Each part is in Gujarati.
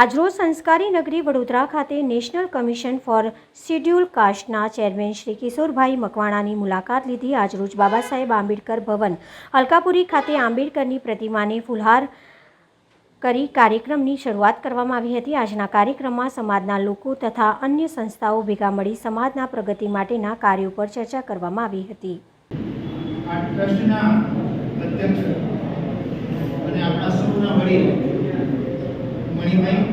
આજરોજ સંસ્કારી નગરી વડોદરા ખાતે નેશનલ કમિશન ફોર શિડ્યુલ કાસ્ટના ચેરમેન શ્રી કિશોરભાઈ મકવાણાની મુલાકાત લીધી આજરોજ બાબા સાહેબ આંબેડકર ભવન. અલકાપુરી ખાતે આંબેડકરની પ્રતિમાને ફુલહાર કરી કાર્યક્રમની શરૂઆત કરવામાં આવી હતી. આજના કાર્યક્રમમાં સમાજના લોકો તથા અન્ય સંસ્થાઓ ભેગા મળી સમાજના પ્રગતિ માટેના કાર્યો પર ચર્ચા કરવામાં આવી હતી. અને આપણા સૌના વડીલ મણિભાઈ.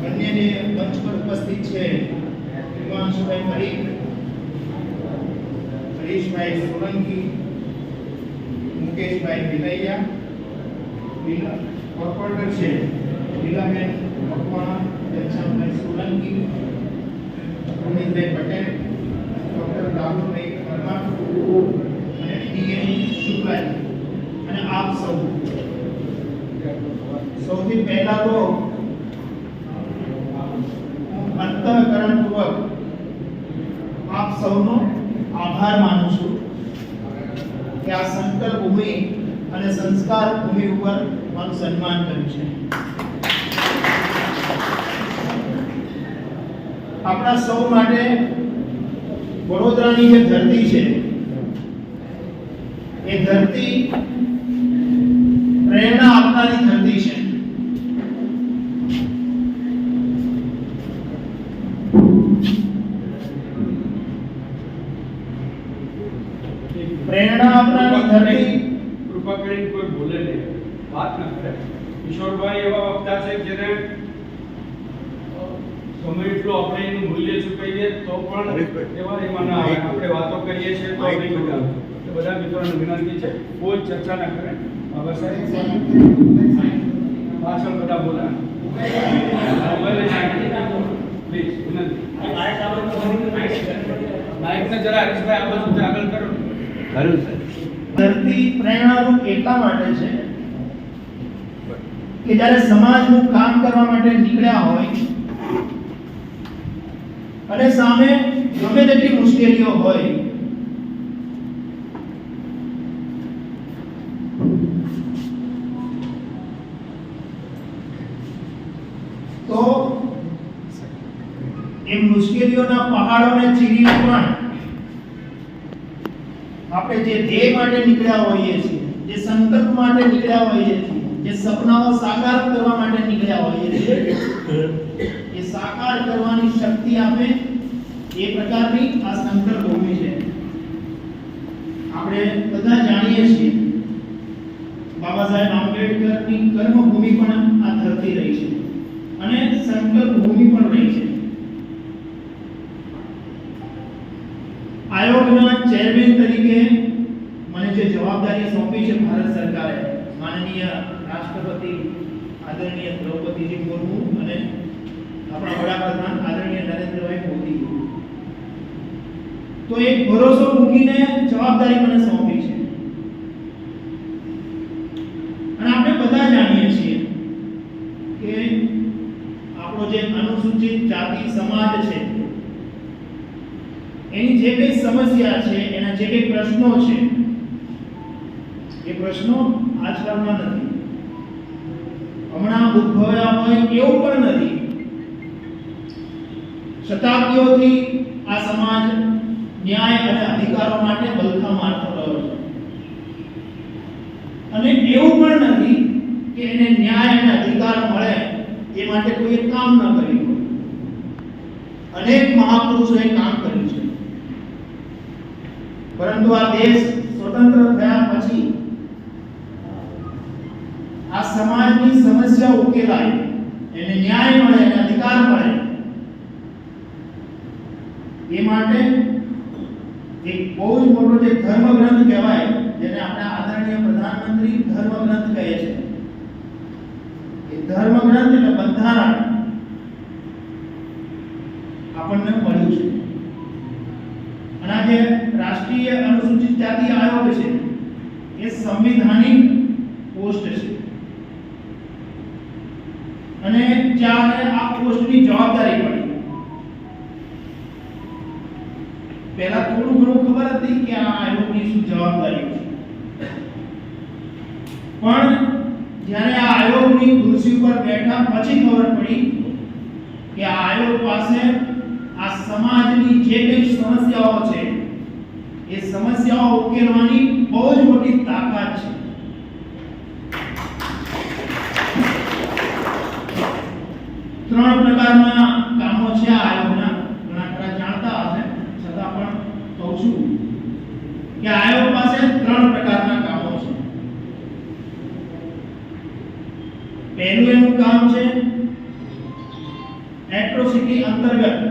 બંને જે મંચ પર ઉપસ્થિત છે. હિમાંશુભાઈ પરીખ હરીશભાઈ સોલંકી, મુકેશભાઈ વિલૈયા કોર્પોરેટર છે. લીલાબેન મકવાણા ઘનશ્યામભાઈ સોલંકી અમિતભાઈ પટેલ, ડોક્ટર રાહુલભાઈ વર્મા અને ડીએન શુક્લાજી. અને આપ સૌ. સૌથી પહેલા તો અંતઃકરણપૂર્વક આપ સૌનો આભાર માનું છું કે આ સંકલ્પ ભૂમિ અને સંસ્કાર ભૂમિ ઉપર મારું સન્માન કર્યું છે. આપણા સૌ માટે વડોદરાની જે ધરતી છે, એ ધરતી પ્રેરણા ધરતી છે. પ્રેરણા આપનારી ધરતી. કૃપા કરીને કોઈ બોલે નહીં. વાત ન કરે. કિશોરભાઈ એવા વક્તા છે જેને ગમે એટલું આપણે એનું મૂલ્ય ચૂકવીએ તો પણ એવા એમાં ના આવે આપણે વાતો કરીએ છીએ તો નહીં બધા બધા મિત્રોને વિનંતી છે કોઈ ચર્ચા ના કરે. બાબા સાહેબ પાછળ બધા બોલા. ધરતી પ્રેરણારૂપ એટલા માટે છે કે જ્યારે સમાજનું કામ કરવા માટે નીકળ્યા હોય અને સામે ગમે તેટલી મુશ્કેલીઓ હોય તો એ મુશ્કેલીઓના પહાડોને ચીરીને પણ. આપણે જે ધ્યેય માટે નીકળ્યા હોઈએ છીએ, જે સંકલ્પ માટે નીકળ્યા હોઈએ છીએ, જે સપનાઓ સાકાર કરવા માટે નીકળ્યા હોઈએ છીએ, એ સાકાર કરવાની શક્તિ આપે એ પ્રકારની આ સંકલ્પ ભૂમિ છે. આપણે બધા જાણીએ છીએ, બાબા સાહેબ આંબેડકરની કર્મભૂમિ પણ આ ધરતી રહી છે. અને સંકલ્પ ભૂમિ પણ રહી છે. આયોગના ચેરમેન તરીકે મને જે જવાબદારી સોંપી છે ભારત સરકારે, માનનીય રાષ્ટ્રપતિ, આદરણીય દ્રૌપદીજી મુર્મુ અને આપણા વડાપ્રધાન આદરણીય નરેન્દ્રભાઈ મોદી. તો એક ભરોસો મૂકીને જવાબદારી મને સોંપી છે. અને આપણે બધા જાણીએ છીએ કે આપણો જે અનુસૂચિત જાતિ સમાજ છે એની જે કઈ સમસ્યા છે, એના જે કઈ પ્રશ્નો છે, એ પ્રશ્નો આજકાલમાં નથી. હમણાં ઉદ્ભવ્યા હોય એવું પણ નથી. શતાબ્દીઓથી આ સમાજ ન્યાય અને અધિકારો માટે બલખા મારતો રહ્યો છે. અને એવું પણ નથી કે એને ન્યાય અને અધિકાર મળે એ માટે કોઈએ કામ ન કર્યું અનેક મહાપુરુષોએ કામ કર્યું. પરંતુ આ દેશ સ્વતંત્ર થયા પછી આ સમાજની સમસ્યા ઉકેલાય, એને ન્યાય મળે, એને અધિકાર મળે. એ માટે એક બહુ જ મોટો જે ધર્મ ગ્રંથ કહેવાય, જેને આપણા આદરણીય પ્રધાનમંત્રી ધર્મ ગ્રંથ કહે છે. એ ધર્મ ગ્રંથ એટલે બંધારણ. આપણને મળ્યું છે. અને આ જે રાષ્ટ્રીય અનુસૂચિત જાતિ આયોગ છે. એ સંવિધાનિક પોસ્ટ છે. અને જ્યારે આ પોસ્ટની જવાબદારી પડી. પહેલા થોડું ઘણું ખબર હતી કે આ આયોગની શું જવાબદારી છે. પણ જ્યારે આ આયોગની ખુરશી ઉપર બેઠા પછી ખબર પડી કે આ આયોગ પાસે આ સમાજની જે કંઈ સમસ્યાઓ છે એ સમસ્યાઓ ઉકેલવાની બહુ જ મોટી તાકાત છે ત્રણ પ્રકારના કામો છે આ આયોગના ઘણા ખરા જાણતા હશે છતાં પણ કહું છું કે આયોગ પાસે ત્રણ પ્રકારના કામો છે પહેલું એનું કામ છે એટ્રોસિટી અંતર્ગત અને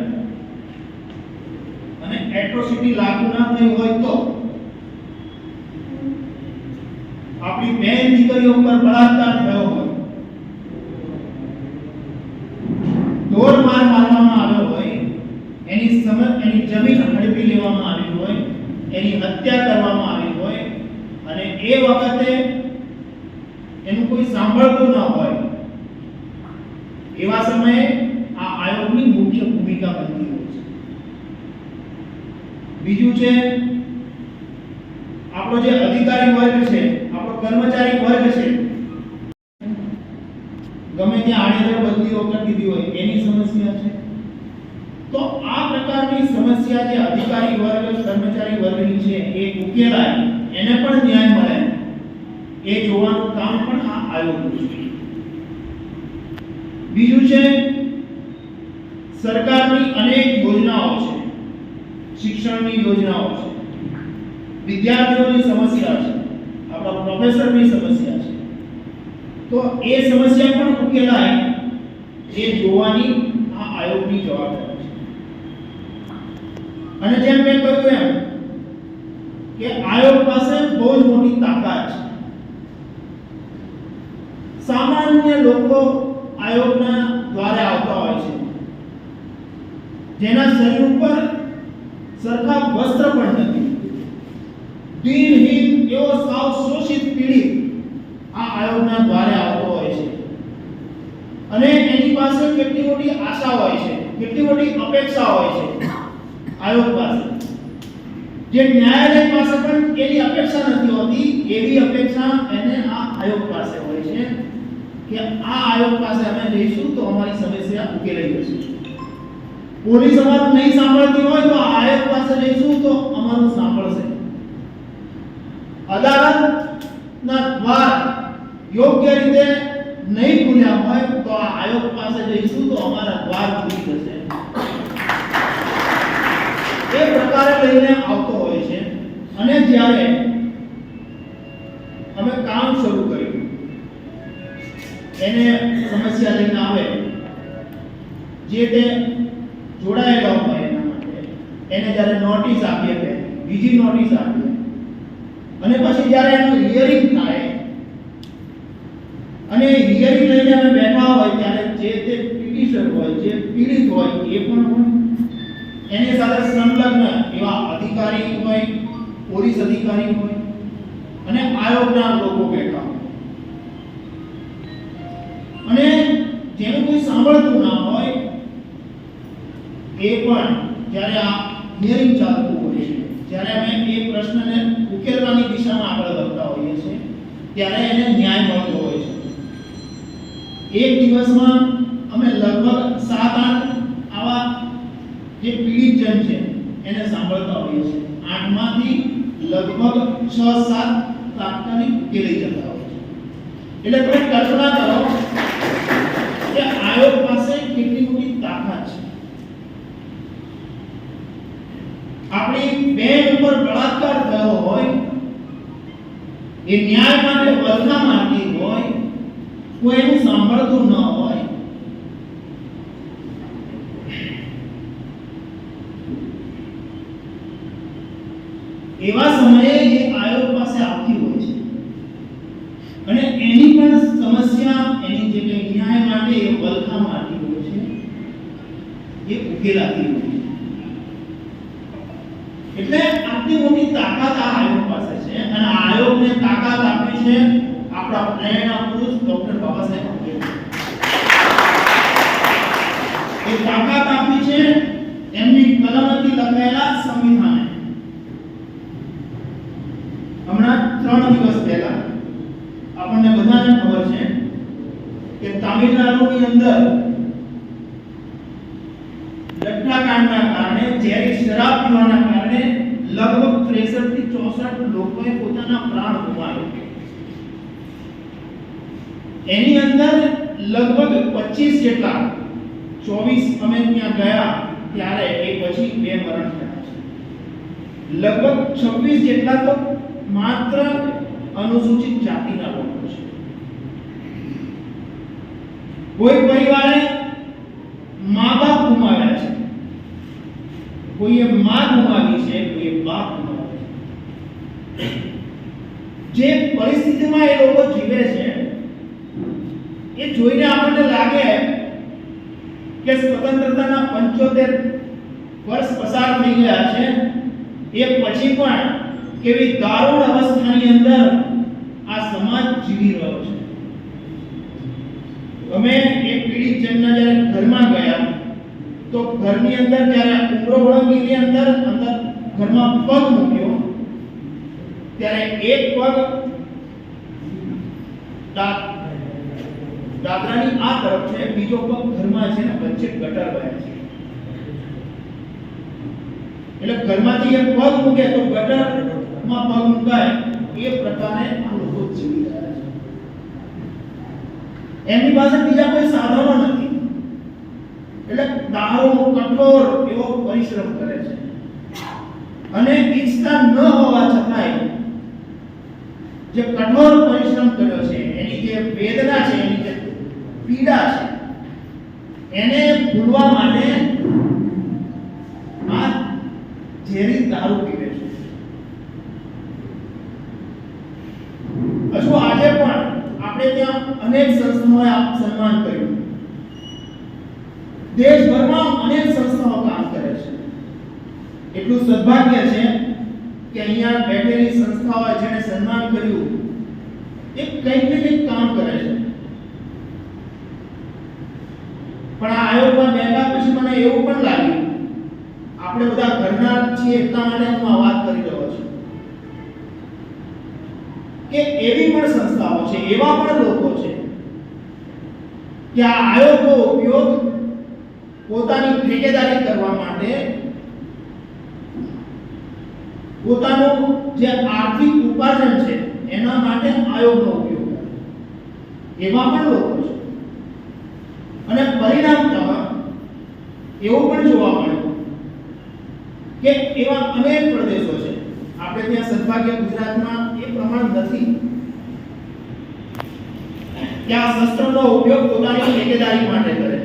એટ્રોસિટી લાગુ ના થઈ હોય તો? આપણી બે દીકરીઓ પર બળાત્કાર થયો હોય. ઢોર માર મારવામાં આવ્યો હોય, એની સમ એની જમીન હડપી લેવામાં આવી હોય, એની હત્યા કરવામાં આવી હોય, અને એ વખતે એનું કોઈ સાંભળતું ન હોય, એવા સમયે આ આયોગની મુખ્ય ભૂમિકા બનતી હોય છે. બીજું છે, આપણો જે અધિકારી વર્ગ છે, આપણો કર્મચારી વર્ગ છે, ગમે ત્યાં આડેધડ બદલીઓ કરી દીધી હોય, એની સમસ્યા છે. તો આ પ્રકારની સમસ્યા જે અધિકારી વર્ગ, કર્મચારી વર્ગની છે, એ ઉકેલાય, એને પણ ન્યાય મળે, એ જોવાનું કામ પણ આ આયોગનું છે. બીજું છે, સરકારની અનેક યોજનાઓ છે. શિક્ષણની યોજનાઓ છે. વિદ્યાર્થીઓની સમસ્યા છે. આપણા પ્રોફેસરની સમસ્યા છે. તો એ સમસ્યા પણ ઉકેલાય એ જોવાની આ આયોગની જવાબદારી છે. અને જેમ મેં કહ્યું એમ કે આયોગ પાસે બહુ જ મોટી તાકાત છે. સામાન્ય લોકો આયોગના દ્વારા આવતા હોય છે. જેના શરીર ઉપર સરખા વસ્ત્ર પણ નથી. દિનહીન એવો સાવ શોષિત પીડિત આ આયોગના દ્વારે આવતો હોય છે. અને એની પાસે કેટલી મોટી આશા હોય છે, કેટલી મોટી અપેક્ષા હોય છે આયોગ પાસે. જે ન્યાયાલય પાસે પણ એની અપેક્ષા નથી હોતી, એવી અપેક્ષા એને આ આયોગ પાસે હોય છે કે આ આયોગ પાસે અમે જઈશું તો અમારી સમસ્યા ઉકેલાઈ જશે. પોલીસ અમારું નહીં સાંભળતી હોય તો આયોગ પાસે જઈશું તો અમારું સાંભળશે. અદાલતના દ્વાર યોગ્ય રીતે નહીં ખુલ્યા હોય તો આયોગ પાસે જઈશું તો અમારા દ્વાર ખુલી જશે. એ પ્રકારે લઈને આવતો હોય છે. અને જ્યારે અમે કામ શરૂ કર્યું, એને સમસ્યા લઈને આવે. જે તે જોડાયેલા હોય એના માટે, એને જ્યારે નોટિસ આપીએ કે બીજી નોટિસ આપીએ. અને પછી જ્યારે એનું હિયરિંગ થાય, અને હિયરિંગ લઈને અમે બેઠા હોય, ત્યારે જે તે પિટિશન હોય, જે પીડિત હોય, એ પણ એની સાથે સંલગ્ન, એવા અધિકારી હોય, પોલીસ અધિકારી હોય, અને આયોગના લોકો બેઠા હોય. અને જેનું કોઈ સાંભળતું ના હોય એ પણ જ્યારે આ હિયરિંગ ચાલતું હોય છે, જ્યારે અમે એ પ્રશ્નને ઉકેલવાની દિશામાં આગળ વધતા હોઈએ છીએ, ત્યારે એને ન્યાય મળતો હોય છે. એક દિવસમાં અમે લગભગ સાત આઠ આવા જે પીડિત જન છે, એને સાંભળતા હોઈએ છીએ. આઠમાંથી લગભગ છ સાત તાત્કાલિક ઉકેલી જતા હોય છે. એટલે તમે કલ્પના કરો કે આયોગ પાસે કેટલી મોટી તાકાત છે આપણી ઉપર બળાત્કાર થયો હોય, એ ન્યાય માટે વલખા માંગી હોય, કોઈ એનું સાંભળતું ન હોય. એવા સમયે એ આયોગ પાસે આવતી હોય છે. અને એની પણ સમસ્યા, એની જે ન્યાય માટે એ વલખા માંગી હોય છે, એ ઉકેલાતી હોય છે એટલે આટલી મોટી તાકાત આ આયોગ પાસે છે અને આયોગને તાકાત આપી છે, આપણા પ્રેરણા પુરુષ ડોક્ટર બાબા આંબેડકર. એ તાકાત આપી છે, એમની કલમથી લખાયેલા સંવિધાને. હમણાં ત્રણ દિવસ પહેલા આપણને બધાને ખબર છે કે તામિલનાડુની અંદર લટકાકાંડના કારણે ઝેરી શરાબ પીવાના કારણે લગભગ 63 થી 64 લોકોએ પોતાના પ્રાણ ગુમાવ્યા એની અંદર લગભગ 25 જેટલા 24 અમે ત્યાં ગયા ત્યારે એ પછી બે મરણ થયા છે. લગભગ 26 જેટલા તો માત્ર અનુસૂચિત જાતિના લોકો છે. કોઈ પરિવારે મા બાપ ગુમાવ્યા છે. કોઈએ માં ગુમાવી છે, કોઈએ બાપ ગુમાવ્યા છે. જે પરિસ્થિતિમાં એ લોકો જીવે છે, એ જોઈને આપણને લાગે કે સ્વતંત્રતાના પંચોતેર વર્ષ પસાર થઈ ગયા છે. એ પછી પણ કેવી દારૂણ અવસ્થાની અંદર આ સમાજ જીવી રહ્યો છે. અમે એક પીડિત જનના જ્યારે ઘરમાં ગયા, તો ઘરની અંદર જ્યારે ઉમરો વળંગીની અંદર અંદર ઘરમાં પગ મૂક્યો. ત્યારે એક પગ દાદરાની આ તરફ છે, બીજો પગ ઘરમાં છે ને વચ્ચે ગટર બને છે. એટલે ઘરમાંથી એક પગ મૂકે તો ગટરમાં પગ મૂકાય, એ પ્રકારે આ જીવી રહ્યા છે. એમની પાસે બીજા કોઈ સાધનો નથી. એટલે દારૂ કઠોર એવો પરિશ્રમ કરે છે. અને ઈચ્છતા ન હોવા છતાંય જે કઠોર પરિશ્રમ કર્યો છે, એની જે વેદના છે, એની જે પીડા છે, એને ભૂલવા માટે આ ઝેરી દારૂ પીવે છે. હજુ આજે પણ આપણે ત્યાં અનેક સંસ્થાઓએ આ સન્માન કર્યું. દેશભરમાં અનેક સંસ્થાઓ કામ કરે છે. એટલું સદભાગ્ય છે કે અહીંયા બેઠેલી સંસ્થાઓએ જેને સન્માન કર્યું, એ કંઈક ને કંઈક કામ કરે છે. પણ આ આયોગમાં બેઠા પછી મને એવું પણ લાગ્યું, આપણે બધા ઘરના છીએ એટલા માટે હું આ વાત કરી રહ્યો છું. કે એવી પણ સંસ્થાઓ છે, એવા પણ લોકો છે, કે આ આયોગનો ઉપયોગ પોતાની ઠેકેદારી કરવા માટે પોતાનું જે આર્થિક ઉપાર્જન છે, એના માટે આયોગનો ઉપયોગ કરે. એવા પણ લોકો છે. અને પરિણામતઃ એવું પણ જોવા મળ્યું કે એવા અનેક પ્રદેશો છે. આપણે ત્યાં સદભાગ્ય ગુજરાતમાં એ પ્રમાણ નથી. ત્યાં શસ્ત્રનો ઉપયોગ પોતાની ઠેકેદારી માટે કરે.